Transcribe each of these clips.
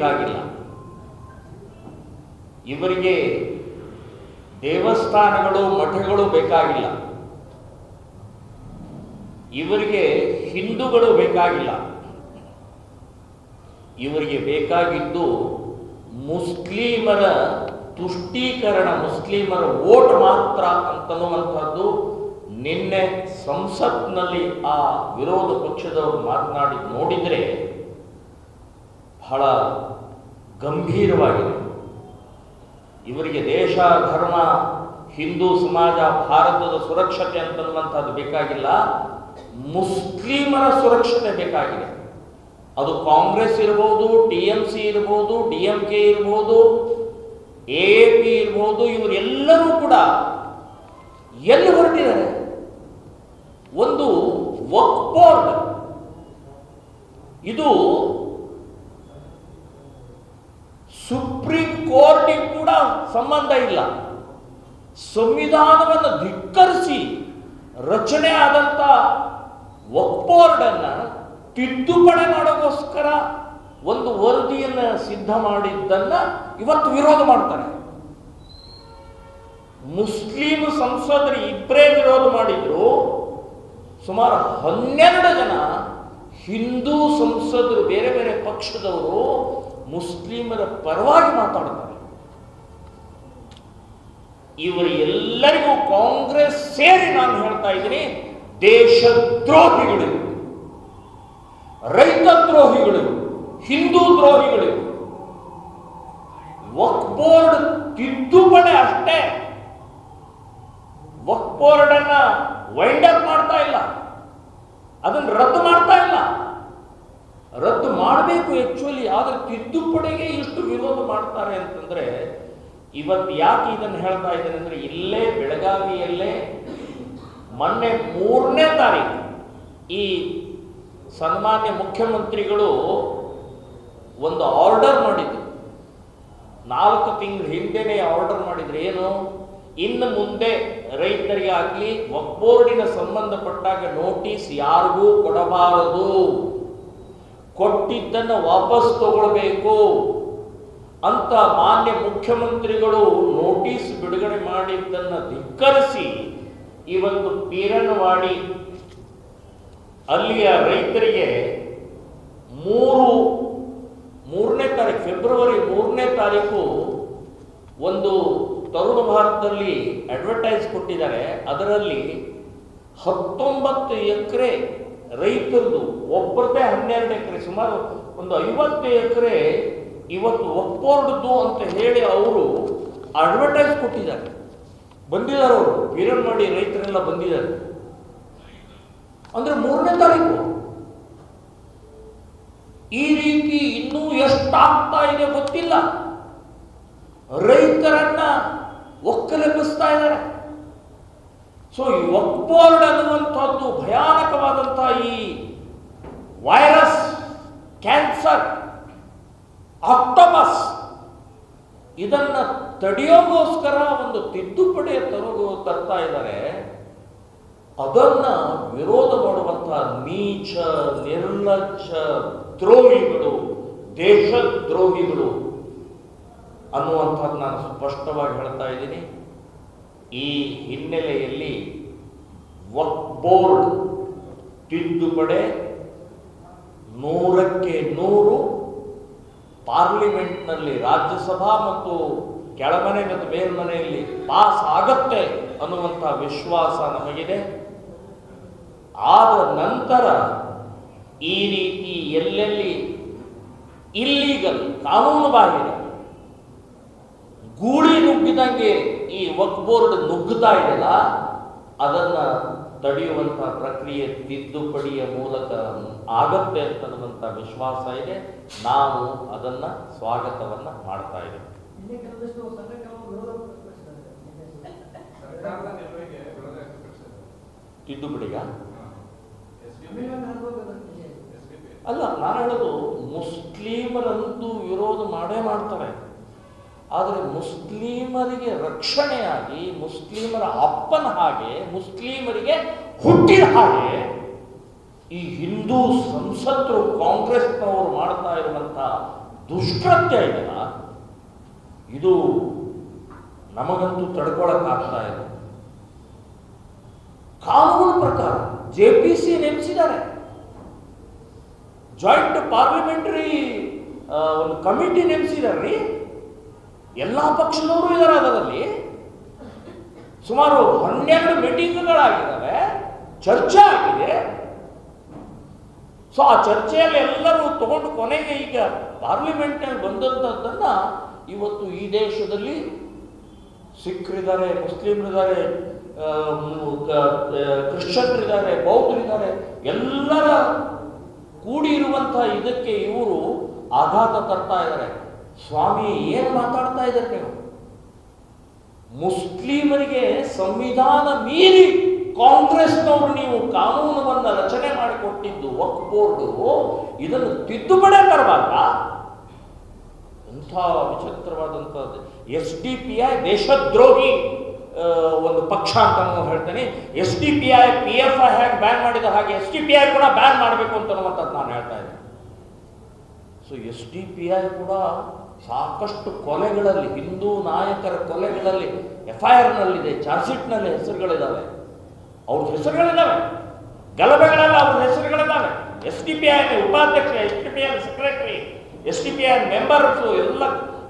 ಬೇಕಾಗಿಲ್ಲ ಇವರಿಗೆ ದೇವಸ್ಥಾನಗಳು, ಮಠಗಳು ಬೇಕಾಗಿಲ್ಲ. ಇವರಿಗೆ ಹಿಂದೂಗಳು ಬೇಕಾಗಿಲ್ಲ. ಇವರಿಗೆ ಬೇಕಾಗಿದ್ದು ಮುಸ್ಲಿಮರ ತುಷ್ಟೀಕರಣ, ಮುಸ್ಲಿಮರ ಓಟ್ ಮಾತ್ರ ಅಂತನ್ನುವಂಥದ್ದು ನಿನ್ನೆ ಸಂಸತ್ನಲ್ಲಿ ಆ ವಿರೋಧ ಪಕ್ಷದವರು ಮಾತನಾಡಿ ನೋಡಿದರೆ ಬಹಳ ಗಂಭೀರವಾಗಿದೆ. ಇವರಿಗೆ ದೇಶ, ಧರ್ಮ, ಹಿಂದೂ ಸಮಾಜ, ಭಾರತದ ಸುರಕ್ಷತೆ ಅಂತನ್ನುವಂಥದ್ದು ಬೇಕಾಗಿಲ್ಲ. ಮುಸ್ಲಿಮರ ಸುರಕ್ಷತೆ ಬೇಕಾಗಿದೆ. ಅದು ಕಾಂಗ್ರೆಸ್ ಇರ್ಬೋದು, ಟಿ ಎಂ ಸಿ ಇರ್ಬೋದು, ಡಿ ಎಂ ಕೆ ಇರ್ಬೋದು, ಎ ಪಿ ಇರ್ಬೋದು, ಇವರೆಲ್ಲರೂ ಕೂಡ ಎಲ್ಲಿ ಹೊರಟಿದ್ದಾರೆ? ಒಂದು ವಕ್ ಬೋರ್ಡ್. ಇದು ಕೂಡ ಸಂಬಂಧ ಇಲ್ಲ. ಸಂವಿಧಾನವನ್ನು ಧಿಕ್ಕರಿಸಿ ರಚನೆ ಬೋರ್ಡ್ ಅನ್ನ ತಿದ್ದುಪಡಿ ಮಾಡೋಕ್ಕೋಸ್ಕರ ಒಂದು ವರದಿಯನ್ನು ಸಿದ್ಧ ಮಾಡಿದ್ದನ್ನು ಇವತ್ತು ವಿರೋಧ ಮಾಡ್ತಾರೆ. ಮುಸ್ಲಿಂ ಸಂಸದರು ಇಬ್ಬರೇ ವಿರೋಧ ಮಾಡಿದ್ರು. ಸುಮಾರು ಹನ್ನೆರಡು ಜನ ಹಿಂದೂ ಸಂಸದರು, ಬೇರೆ ಬೇರೆ ಪಕ್ಷದವರು ಮುಸ್ಲಿಮರ ಪರವಾಗಿ ಮಾತಾಡ್ತಾರೆ. ಇವರು ಎಲ್ಲರಿಗೂ ಕಾಂಗ್ರೆಸ್ ಸೇರಿ ನಾನು ಹೇಳ್ತಾ ಇದ್ದೀನಿ, ದೇಶದ್ರೋಹಿಗಳು. ರೈತ ದ್ರೋಹಿಗಳು, ಹಿಂದೂ ದ್ರೋಹಿಗಳು. ವಕ್ ಬೋರ್ಡ್ ತಿದ್ದುಪಡಿ ಅಷ್ಟೇ. ವಕ್ ಬೋರ್ಡ್ ಅನ್ನ ವೈಂಡ್ ಅಪ್ ಮಾಡ್ತಾ ಇಲ್ಲ. ಅದನ್ನು ರದ್ದು ಮಾಡ್ತಾ ಇಲ್ಲ. ರದ್ದು ಮಾಡಬೇಕು ಆಕ್ಚುಲಿ ಆದ್ರೆ ತಿದ್ದುಪಡೆಗೆ ಇಷ್ಟು ವಿರೋಧ ಮಾಡ್ತಾರೆ ಅಂತಂದ್ರೆ ಇವತ್ತು ಯಾಕೆ ಇದನ್ನು ಹೇಳ್ತಾ ಇದ್ದೇನೆ ಅಂದರೆ ಇಲ್ಲೇ ಬೆಳಗಾವಿಯಲ್ಲೇ ಮೊನ್ನೆ ಮೂರನೇ ತಾರೀಕು ಈ ಸನ್ಮಾನ್ಯ ಮುಖ್ಯಮಂತ್ರಿಗಳು ಒಂದು ಆರ್ಡರ್ ಮಾಡಿದ್ರು. ನಾಲ್ಕು ತಿಂಗಳ ಹಿಂದೆನೆ ಆರ್ಡರ್ ಮಾಡಿದ್ರು. ಏನು? ಇನ್ನು ಮುಂದೆ ರೈತರಿಗೆ ಆಗಲಿ ಒಕ್ಬೋರ್ಡಿನ ಸಂಬಂಧಪಟ್ಟಾಗ ನೋಟಿಸ್ ಯಾರಿಗೂ ಕೊಡಬಾರದು. ಕೊಟ್ಟಿದ್ದನ್ನು ವಾಪಸ್ ತಗೊಳ್ಬೇಕು. ಅಂತ ಮಾನ್ಯ ಮುಖ್ಯಮಂತ್ರಿಗಳು ನೋಟಿಸ್ ಬಿಡುಗಡೆ ಮಾಡಿದ್ದನ್ನು ಧಿಕ್ಕರಿಸಿ ಇವತ್ತು ಪೀರನವಾಡಿ ಅಲ್ಲಿಯ ರೈತರಿಗೆ ಮೂರು, ಮೂರನೇ ತಾರೀಕು, ಫೆಬ್ರವರಿ ಮೂರನೇ ತಾರೀಕು ಒಂದು ತರುಣ ಭಾರತದಲ್ಲಿ ಅಡ್ವರ್ಟೈಸ್ ಕೊಟ್ಟಿದ್ದಾರೆ. ಅದರಲ್ಲಿ ಹತ್ತೊಂಬತ್ತು ಎಕರೆ ರೈತರದು ಒಬ್ಬರದೇ ಹನ್ನೆರಡು ಎಕರೆ, ಸುಮಾರು ಒಂದು ಐವತ್ತು ಎಕರೆ ಇವತ್ತು ಒಪ್ಪೋರ್ಡ್ದು ಅಂತ ಹೇಳಿ ಅವರು ಅಡ್ವರ್ಟೈಸ್ ಕೊಟ್ಟಿದ್ದಾರೆ. ಬಂದಿದ್ದಾರೆ ಅವರು. ಪೀರಿಯಡ್ ಮಾಡಿ ರೈತರೆಲ್ಲ ಬಂದಿದ್ದಾರೆ. ಅಂದ್ರೆ ಮೂರನೇ ತಾರೀಕು. ಈ ರೀತಿ ಇನ್ನೂ ಎಷ್ಟಾಗ್ತಾ ಇದೆ ಗೊತ್ತಿಲ್ಲ. ರೈತರನ್ನ ಒಕ್ಕಲೆಬ್ಬಿಸ್ತಾ ಇದ್ದಾರೆ. ಸೊ ಈ ಒಕ್ಬೋರ್ಡ್ ಅನ್ನುವಂಥದ್ದು ಭಯಾನಕವಾದಂತಹ ಈ ವೈರಸ್ ಕ್ಯಾನ್ಸರ್ ಆಕ್ಟೋಪಸ್. ಇದನ್ನ ತಡೆಯೋಗೋಸ್ಕರ ಒಂದು ತಿದ್ದುಪಡಿ ತರೋಗೋ ತರ್ತಾ ಇದ್ದಾರೆ. ಅದನ್ನ ವಿರೋಧ ಮಾಡುವಂತಹ ನೀಚ, ನಿರ್ಲಜ್ಜ ದ್ರೋಹಿಗಳು, ದೇಶದ್ರೋಹಿಗಳು ಅನ್ನುವಂಥದ್ದು ನಾನು ಸ್ಪಷ್ಟವಾಗಿ ಹೇಳ್ತಾ ಇದ್ದೀನಿ. ಈ ಹಿನ್ನೆಲೆಯಲ್ಲಿ ವಕ್ ಬೋರ್ಡ್ ತಿದ್ದುಪಡೆ ನೂರಕ್ಕೆ ನೂರು ಪಾರ್ಲಿಮೆಂಟ್ನಲ್ಲಿ ರಾಜ್ಯಸಭಾ ಮತ್ತು ಕೆಳಮನೆ ಮತ್ತು ಮೇಲ್ಮನೆಯಲ್ಲಿ ಪಾಸ್ ಆಗತ್ತೆ ಅನ್ನುವಂಥ ವಿಶ್ವಾಸ ನಮಗಿದೆ. ಆದ ನಂತರ ಈ ರೀತಿ ಎಲ್ಲೆಲ್ಲಿ ಇಲ್ಲೀಗಲ್ ಕಾನೂನು ಬಾಹಿರ ಗೂಳಿ ನುಗ್ಗಿದಂಗೆ ಈ ವಕ್ ಬೋರ್ಡ್ ನುಗ್ಗುತ್ತಾ ಇದೆಯಲ್ಲ, ಅದನ್ನ ತಡೆಯುವಂತಹ ಪ್ರಕ್ರಿಯೆ ತಿದ್ದುಪಡಿಯ ಮೂಲಕ ಆಗತ್ತೆ ಅಂತನ್ನುವಂಥ ವಿಶ್ವಾಸ ಇದೆ. ನಾವು ಅದನ್ನ ಸ್ವಾಗತವನ್ನ ಮಾಡ್ತಾ ಇದ್ದೇವೆ. SPP. ಅಲ್ಲ ನಾನು ಹೇಳೋದು ಮುಸ್ಲಿಮರಂತೂ ವಿರೋಧ ಮಾಡೇ ಮಾಡ್ತಾರೆ. ಆದರೆ ಮುಸ್ಲಿಮರಿಗೆ ರಕ್ಷಣೆಯಾಗಿ, ಮುಸ್ಲಿಮರ ಅಪ್ಪನ ಹಾಗೆ, ಮುಸ್ಲಿಮರಿಗೆ ಹುಟ್ಟಿದ ಹಾಗೆ ಈ ಹಿಂದೂ ಸಂಸದರು ಕಾಂಗ್ರೆಸ್ನವರು ಮಾಡ್ತಾ ಇರುವಂತಹ ದುಷ್ಕೃತ್ಯ ಇದೆಯಲ್ಲ ಇದು ನಮಗಂತೂ ತಡ್ಕೊಳಕ್ಕಾಗ್ತಾ ಇದೆ ಕಾನೂನು ಪ್ರಕಾರ ಜೆ ಪಿ ಸಿ ನೇಮಿಸಿದ್ದಾರೆ. ಜಾಯಿಂಟ್ ಪಾರ್ಲಿಮೆಂಟರಿ ಒಂದು ಕಮಿಟಿ ನೇಮಿಸಿದಾರ್ರಿ ಎಲ್ಲ ಪಕ್ಷದವರು ಇದ್ದಾರೆ ಅದರಲ್ಲಿ. ಸುಮಾರು ಹನ್ನೆರಡು ಮೀಟಿಂಗ್ಗಳಾಗಿದ್ದಾವೆ. ಚರ್ಚೆ ಆಗಿದೆ. ಸೊ ಆ ಚರ್ಚೆಯಲ್ಲಿ ಎಲ್ಲರೂ ತಗೊಂಡು ಕೊನೆಗೆ ಈಗ ಪಾರ್ಲಿಮೆಂಟ್ನಲ್ಲಿ ಬಂದಂಥದ್ದನ್ನ ಇವತ್ತು ಈ ದೇಶದಲ್ಲಿ ಸಿಖ್ರಿದ್ದಾರೆ, ಮುಸ್ಲಿಮ್ರಿದ್ದಾರೆ ಕ್ರಿಶ್ಚಿಯನ್ರಿದ್ದಾರೆ, ಬೌದ್ಧರಿದ್ದಾರೆ, ಎಲ್ಲರ ಕೂಡಿರುವಂತಹ ಇದಕ್ಕೆ ಇವರು ಆಘಾತ ತರ್ತಾ ಇದ್ದಾರೆ. ಸ್ವಾಮಿ ಏನು ಮಾತಾಡ್ತಾ ಇದ್ದಾರೆ ನೀವು ಮುಸ್ಲಿಮರಿಗೆ ಸಂವಿಧಾನ ಮೀರಿ ಕಾಂಗ್ರೆಸ್ನವರು ನೀವು ಕಾನೂನವನ್ನ ರಚನೆ ಮಾಡಿಕೊಟ್ಟಿದ್ದು ವಕ್ ಬೋರ್ಡು, ಇದನ್ನು ತಿದ್ದುಪಡೆ ತರಬಾರ್ದ ಇಂಥ ವಿಚಿತ್ರವಾದಂಥದ್ದು. ಎಸ್ ಡಿ ಪಿ ಐ ದೇಶದ್ರೋಹಿ ಒಂದು ಪಕ್ಷ ಅಂತ ನಾನು ಹೇಳ್ತೇನೆ. S D P I P F I ಹೇಗೆ ಬ್ಯಾನ್ ಮಾಡಿದ ಹಾಗೆ ಎಸ್ ಡಿ ಪಿ ಐ ಕೂಡ ಬ್ಯಾನ್ ಮಾಡಬೇಕು ಅಂತ ನಾನು ಹೇಳ್ತಾ ಇದ್ದೀನಿ. So S D P I ಕೂಡ ಸಾಕಷ್ಟು ಕೊಲೆಗಳಲ್ಲಿ ಹಿಂದೂ ನಾಯಕರ ಕೊಲೆಗಳಲ್ಲಿ ಎಫ್ ಐ ಆರ್ನಲ್ಲಿದೆ ಚಾರ್ಜ್ ಶೀಟ್ನಲ್ಲಿ ಹೆಸರುಗಳಿದ್ದಾವೆ. ಅವ್ರ ಹೆಸರುಗಳಿದ್ದಾವೆ. ಗಲಭೆಗಳಲ್ಲಿ ಅವ್ರ ಹೆಸರುಗಳಿದ್ದಾವೆ. ಎಸ್ ಡಿ ಪಿ ಐ ಉಪಾಧ್ಯಕ್ಷ S D P I secretary S D P I members ಎಲ್ಲ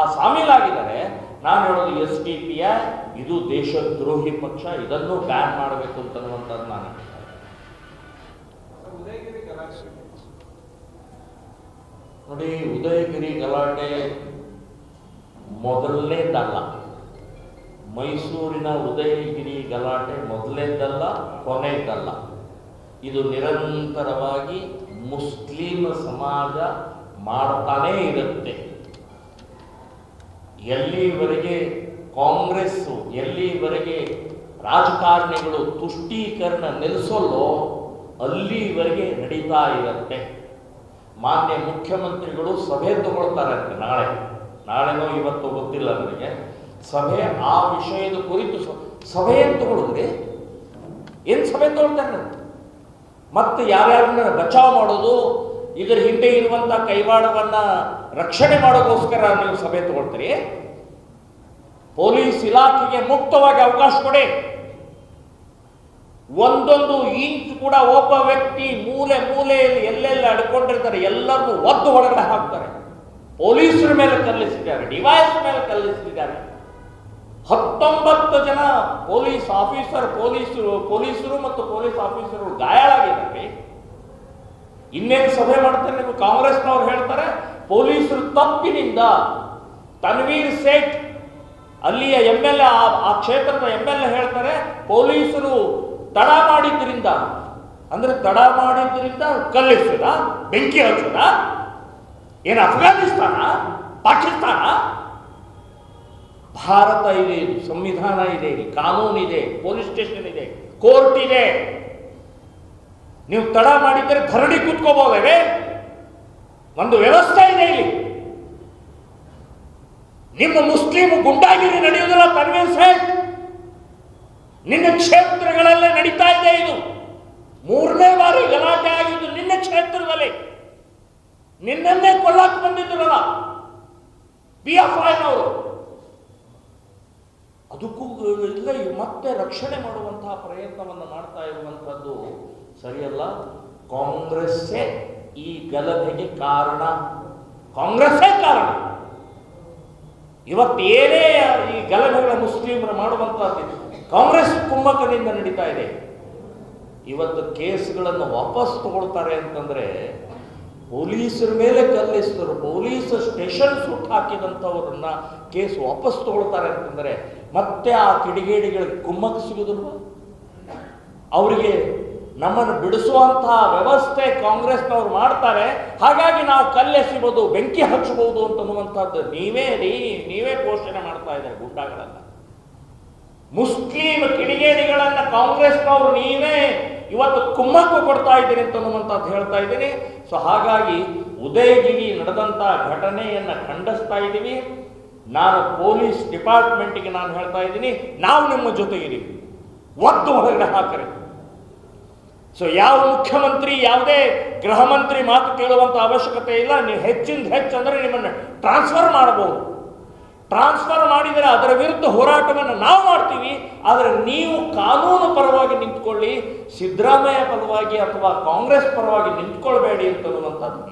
ಆ ಸಾಮೀಲಾಗಿದ್ದಾರೆ. ನಾನು ಹೇಳೋದು ಎಸ್ ಡಿ ಪಿ ಐ ಇದು ದೇಶದ್ರೋಹಿ ಪಕ್ಷ ಇದನ್ನು ಬ್ಯಾನ್ ಮಾಡಬೇಕು ಅಂತನ್ನುವಂಥದ್ದು ನಾನು ನೋಡಿ ಉದಯಗಿರಿ ಗಲಾಟೆ ಮೊದಲನೇದಲ್ಲ. ಮೈಸೂರಿನ ಉದಯಗಿರಿ ಗಲಾಟೆ ಮೊದಲನೇದಲ್ಲ ಕೊನೆಯದಲ್ಲ ಇದು ನಿರಂತರವಾಗಿ ಮುಸ್ಲಿಂ ಸಮಾಜ ಮಾಡ್ತಾನೇ ಇರುತ್ತೆ. ಎಲ್ಲಿವರೆಗೆ ಕಾಂಗ್ರೆಸ್ಸು, ಎಲ್ಲಿವರೆಗೆ ರಾಜಕಾರಣಿಗಳು ತುಷ್ಟೀಕರಣ ನಿಲ್ಲಿಸೋಲ್ಲೋ ಅಲ್ಲಿವರೆಗೆ ನಡೀತಾ ಇರುತ್ತೆ. ಮಾನ್ಯ ಮುಖ್ಯಮಂತ್ರಿಗಳು ಸಭೆ ತಗೊಳ್ತಾರಂತೆ ನಾಳೆ. ನಾಳೆನೋ ಇವತ್ತು ಗೊತ್ತಿಲ್ಲ ನನಗೆ. ಸಭೆ ಆ ವಿಷಯದ ಕುರಿತು ಸಭೆ ತಗೊಳಿದ್ರಿ ಏನು ಸಭೆ ತಗೊಳ್ತಾರೆ ನಾನು? ಮತ್ತೆ ಯಾರ್ಯಾರನ್ನ ಬಚಾವ್ ಮಾಡೋದು? ಇದರ ಹಿಂದೆ ಇರುವಂತ ಕೈವಾಡವನ್ನ ರಕ್ಷಣೆ ಮಾಡೋಕ್ಕೋಸ್ಕರ ನೀವು ಸಭೆ ತಗೊಳ್ತೀರಿ? ಪೊಲೀಸ್ ಇಲಾಖೆಗೆ ಮುಕ್ತವಾಗಿ ಅವಕಾಶ ಕೊಡಿ. ಒಂದೊಂದು ಇಂಚ್ ಕೂಡ ಒಬ್ಬ ವ್ಯಕ್ತಿ ಮೂಲೆ ಮೂಲೆಯಲ್ಲಿ ಎಲ್ಲೆಲ್ಲ ಅಡ್ಕೊಂಡಿರ್ತಾರೆ ಎಲ್ಲರನ್ನು ಒದ್ದು ಒಳಗಡೆ ಹಾಕ್ತಾರೆ. ಪೊಲೀಸರ ಮೇಲೆ ಕಲ್ಲಿಸಿದ್ದಾರೆ, ಡಿವೈಸ್ ಮೇಲೆ ಕಲ್ಲಿಸಿದ್ದಾರೆ. ಹತ್ತೊಂಬತ್ತು ಜನ ಪೊಲೀಸ್ ಆಫೀಸರ್, ಪೊಲೀಸರು ಪೊಲೀಸರು ಮತ್ತು ಪೊಲೀಸ್ ಆಫೀಸರು ಗಾಯಾಳಾಗಿದ್ದಾರೆ. ಇನ್ನೇನು ಸಭೆ ಮಾಡ್ತಾರೆ ನೀವು? ಕಾಂಗ್ರೆಸ್ನವ್ರು ಹೇಳ್ತಾರೆ, ಪೊಲೀಸರು ತಪ್ಪಿನಿಂದ ತನ್ವೀರ್ ಸೇಠ್, ಅಲ್ಲಿಯ ಎಂ ಎಲ್ ಎ ಆ ಕ್ಷೇತ್ರದ ಎಂ ಎಲ್ ಎ ಹೇಳ್ತಾರೆ, ಪೊಲೀಸರು ತಡ ಮಾಡಿದ್ರಿಂದ, ಅಂದ್ರೆ ತಡ ಮಾಡಿದ್ರಿಂದ ಕಲ್ಲಿಸದ? ಬೆಂಕಿ ಹಚ್ಚದ? ಏನು ಅಫ್ಘಾನಿಸ್ತಾನ? ಪಾಕಿಸ್ತಾನ? ಭಾರತ ಇದೆ ಸಂವಿಧಾನ ಇದೆ ಇಲ್ಲಿ, ಕಾನೂನು ಇದೆ, ಪೊಲೀಸ್ ಸ್ಟೇಷನ್ ಇದೆ, ಕೋರ್ಟ್ ಇದೆ. ನೀವು ತಡ ಮಾಡಿದ್ರೆ ಧರಣಿ ಕೂತ್ಕೋಬಹುದೇ ಒಂದು ವ್ಯವಸ್ಥೆ ಇದೆ ಇಲ್ಲಿ. ನಿಮ್ಮ ಮುಸ್ಲಿಂ ಗುಂಡಾಗಿರಿ ನಡೆಯುವುದಿಲ್ಲ ತನ್ವೀರ್ ಸೇಠ್? ನಿನ್ನ ಕ್ಷೇತ್ರಗಳಲ್ಲೇ ನಡೀತಾ ಇದೆ ಇದು. ಮೂರನೇ ಬಾರಿ ಗಲಾಟೆ ಆಗಿದ್ದು ನಿನ್ನ ಕ್ಷೇತ್ರದಲ್ಲಿ. ನಿನ್ನನ್ನೇ ಕೊಲ್ಲಕ್ಕೆ ಬಂದಿದ್ರಲ್ಲ ಬಿ ಎಫ್ ಐನವರು ಅದಕ್ಕೂ ಇಲ್ಲ ಮತ್ತೆ ರಕ್ಷಣೆ ಮಾಡುವಂತಹ ಪ್ರಯತ್ನವನ್ನು ಮಾಡ್ತಾ ಇರುವಂಥದ್ದು ಸರಿಯಲ್ಲ? ಕಾಂಗ್ರೆಸ್ಸೇ ಈ ಗಲಭೆಗೆ ಕಾರಣ. ಕಾಂಗ್ರೆಸ್ಸೇ ಕಾರಣ. ಇವತ್ತು ಏನೇ ಈ ಗಲಭೆಗಳ ಮುಸ್ಲಿಮರು ಮಾಡುವಂತಹದ್ದು ಕಾಂಗ್ರೆಸ್ ಕುಮ್ಮಕದಿಂದ ನಡೀತಾ ಇದೆ. ಇವತ್ತು ಕೇಸ್ಗಳನ್ನು ವಾಪಸ್ ತಗೊಳ್ತಾರೆ ಅಂತಂದ್ರೆ ಪೊಲೀಸರ ಮೇಲೆ ಕಲ್ಲಿಸಿದರು. ಪೊಲೀಸ್ ಸ್ಟೇಷನ್ ಸುಟ್ಟು ಹಾಕಿದಂಥವ್ರನ್ನ ಕೇಸ್ ವಾಪಸ್ ತಗೊಳ್ತಾರೆ ಅಂತಂದರೆ ಮತ್ತೆ ಆ ಕಿಡಿಗೇಡಿಗಳಿಗೆ ಕುಮ್ಮಕ್ಕೆ ಸಿಗುದಿಲ್ವಾ? ಅವರಿಗೆ ನಮ್ಮನ್ನು ಬಿಡಿಸುವಂತಹ ವ್ಯವಸ್ಥೆ ಕಾಂಗ್ರೆಸ್ನವ್ರು ಮಾಡ್ತಾರೆ. ಹಾಗಾಗಿ ನಾವು ಕಲ್ಲೆಸಿಬೋದು ಬೆಂಕಿ ಹಚ್ಚಬಹುದು ಅಂತನ್ನುವಂಥದ್ದು ನೀವೇ ರೀ, ನೀವೇ ಘೋಷಣೆ ಮಾಡ್ತಾ ಇದ್ದಾರೆ ಗುಂಡಾಗಳನ್ನ. ಮುಸ್ಲಿಂ ಕಿಡಿಗೇಡಿಗಳನ್ನು ಕಾಂಗ್ರೆಸ್ನವರು ನೀವೇ ಇವತ್ತು ಕುಮ್ಮಕ್ಕು ಕೊಡ್ತಾ ಇದ್ದೀನಿ ಅಂತನ್ನುವಂಥದ್ದು ಹೇಳ್ತಾ ಇದ್ದೀನಿ. ಸೊ ಹಾಗಾಗಿ ಉದಯಗಿರಿ ನಡೆದಂಥ ಘಟನೆಯನ್ನ ಖಂಡಿಸ್ತಾ ಇದ್ದೀವಿ. ನಾನು ಪೊಲೀಸ್ ಡಿಪಾರ್ಟ್ಮೆಂಟಿಗೆ ನಾನು ಹೇಳ್ತಾ ಇದ್ದೀನಿ, ನಾವು ನಿಮ್ಮ ಜೊತೆಗಿದ್ದೀವಿ ಒತ್ತು ಹೊರಗಡೆ ಹಾಕ್ರಿ. ಸೊ ಯಾವ ಮುಖ್ಯಮಂತ್ರಿ, ಯಾವುದೇ ಗೃಹ ಮಂತ್ರಿ ಮಾತು ಕೇಳುವಂಥ ಅವಶ್ಯಕತೆ ಇಲ್ಲ. ನೀವು ಹೆಚ್ಚಿಂದ ಹೆಚ್ಚು ಅಂದರೆ ನಿಮ್ಮನ್ನು ಟ್ರಾನ್ಸ್ಫರ್ ಮಾಡಬಹುದು. ಟ್ರಾನ್ಸ್ಫರ್ ಮಾಡಿದರೆ ಅದರ ವಿರುದ್ಧ ಹೋರಾಟವನ್ನು ನಾವು ಮಾಡ್ತೀವಿ, ಆದರೆ ನೀವು ಕಾನೂನು ಪರವಾಗಿ ನಿಂತ್ಕೊಳ್ಳಿ, ಸಿದ್ದರಾಮಯ್ಯ ಪರವಾಗಿ ಅಥವಾ ಕಾಂಗ್ರೆಸ್ ಪರವಾಗಿ ನಿಂತ್ಕೊಳ್ಬೇಡಿ ಅಂತನ್ನುವಂಥದ್ದು